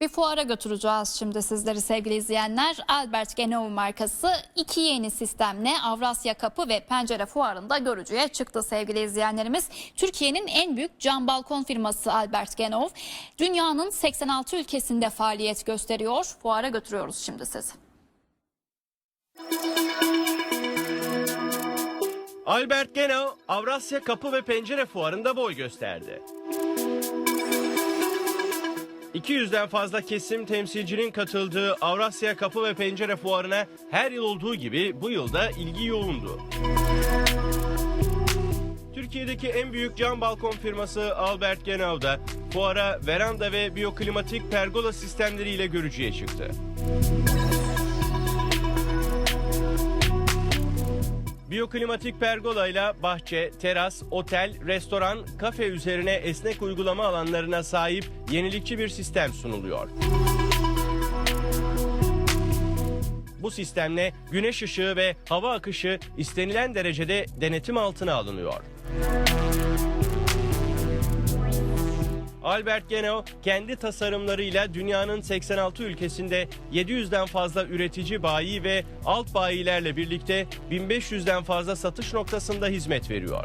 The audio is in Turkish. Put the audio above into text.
Bir fuara götüreceğiz şimdi sizleri sevgili izleyenler. Albert Genau markası iki yeni sistemle Avrasya Kapı ve Pencere Fuarı'nda görücüye çıktı sevgili izleyenlerimiz. Türkiye'nin en büyük cam balkon firması Albert Genau dünyanın 86 ülkesinde faaliyet gösteriyor. Fuara götürüyoruz şimdi sizi. Albert Genau, Avrasya Kapı ve Pencere Fuarı'nda boy gösterdi. 200'den fazla kesim temsilcinin katıldığı Avrasya Kapı ve Pencere Fuarı'na her yıl olduğu gibi bu yılda ilgi yoğundu. Türkiye'deki en büyük cam balkon firması Albert Genau fuara veranda ve biyoklimatik pergola sistemleriyle görücüye çıktı. Biyoklimatik pergola ile bahçe, teras, otel, restoran, kafe üzerine esnek uygulama alanlarına sahip yenilikçi bir sistem sunuluyor. Bu sistemle güneş ışığı ve hava akışı istenilen derecede denetim altına alınıyor. Albert Genau kendi tasarımlarıyla dünyanın 86 ülkesinde 700'den fazla üretici bayi ve alt bayilerle birlikte 1500'den fazla satış noktasında hizmet veriyor.